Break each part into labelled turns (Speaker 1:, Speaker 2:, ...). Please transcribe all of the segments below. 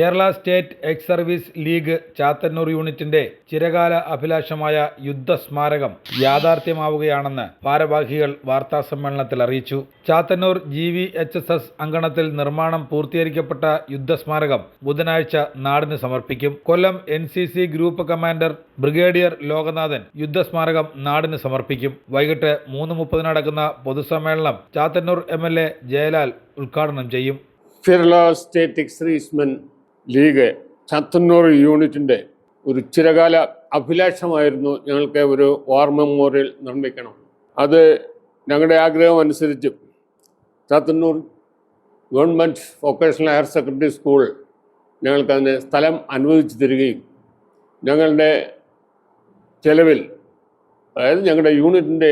Speaker 1: Kerala state ex service league Chathannoor യൂണിറ്റിന്റെ ചിരകാല അഭിലാഷമായ യുദ്ധസ്മാരകം യാഥാർത്ഥ്യമാവുകയാണെന്ന് ഭാരവാഹികൾ വാർത്താ സമ്മേളനത്തിൽ അറിയിച്ചു. Chathannoor G V H S S അങ്കണത്തിൽ നിർമ്മാണം പൂർത്തീകരിക്കപ്പെട്ട യുദ്ധസ്മാരകം ബുധനാഴ്ച നാടിന് സമർപ്പിക്കും. Kollam N C C group commander brigadier Lokanathan യുദ്ധസ്മാരകം നാടിന് സമർപ്പിക്കും. വൈകിട്ട് മൂന്ന് മുപ്പതിന് നടക്കുന്ന പൊതുസമ്മേളനം Chathannoor M L A Jayalal ഉദ്ഘാടനം ചെയ്യും.
Speaker 2: Kerala state ex servicemen league Chathannoor യൂണിറ്റിന്റെ ഒരു ചിരകാല അഭിലാഷമായിരുന്നു ഞങ്ങൾക്ക് ഒരു വാർ മെമ്മോറിയൽ നിർമ്മിക്കണം. അത് ഞങ്ങളുടെ ആഗ്രഹം അനുസരിച്ച് Chathannoor government vocational higher secondary school ഞങ്ങൾക്കതിന് സ്ഥലം അനുവദിച്ചു തരികയും ഞങ്ങളുടെ ചെലവിൽ അതായത് ഞങ്ങളുടെ യൂണിറ്റിന്റെ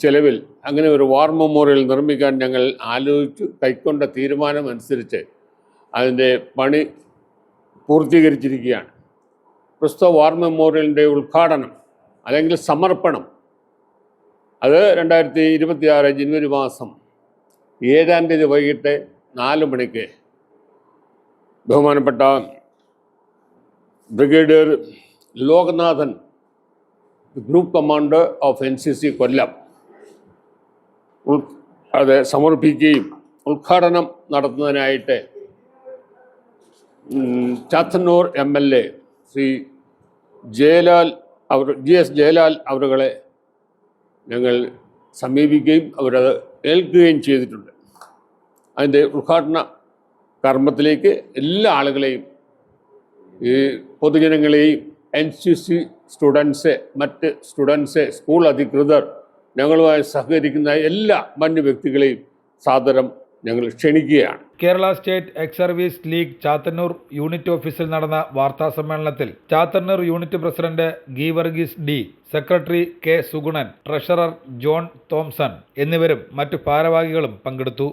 Speaker 2: ചെലവിൽ അങ്ങനെ ഒരു വാർ മെമ്മോറിയൽ നിർമ്മിക്കാൻ ഞങ്ങൾ ആലോചിച്ചു. കൈക്കൊണ്ട തീരുമാനമനുസരിച്ച് അതിന്റെ പണി പൂർത്തീകരിച്ചിരിക്കുകയാണ്. പ്രസ്തുത വാർ മെമ്മോറിയലിന്റെ ഉദ്ഘാടനം അല്ലെങ്കിൽ സമർപ്പണം. അത് രണ്ടായിരത്തി ഇരുപത്തിയാറ് ജനുവരി മാസം ഏഴാം തീയതി വൈകിട്ട് നാല് മണിക്ക് ബഹുമാനപ്പെട്ട brigadier Lokanathan group commander of N C C Kollam ഉൾ- അത് സമർപ്പിക്കുകയും ഉദ്ഘാടനം നടത്തുന്നതിനായിട്ട് Chathannoor M L A Shri Jayalal our G S Jayalal അവരുകളെ ഞങ്ങൾ സമീപിക്കുകയും അവരത് ഏൽക്കുകയും ചെയ്തിട്ടുണ്ട്. അതിന്റെ ഉദ്ഘാടന കർമ്മത്തിലേക്ക് എല്ലാ ആളുകളെയും ഈ പൊതുജനങ്ങളെയും എൻ സി സി സ്റ്റുഡൻസ് മറ്റ് സ്റ്റുഡൻസ് സ്കൂൾ അധികൃതർ ഞങ്ങളുമായി സഹകരിക്കുന്ന എല്ലാ മഞ്ഞ് വ്യക്തികളെയും സാദരം ഞങ്ങൾ ക്ഷണിക്കുകയാണ്.
Speaker 1: Kerala state ex service league Chathannoor unit ഓഫീസിൽ നടന്ന വാർത്താ സമ്മേളനത്തിൽ Chathannoor unit president Geevarghese D secretary K Suganan treasurer John Thomson എന്നിവരും മറ്റു ഭാരവാഹികളും പങ്കെടുത്തു.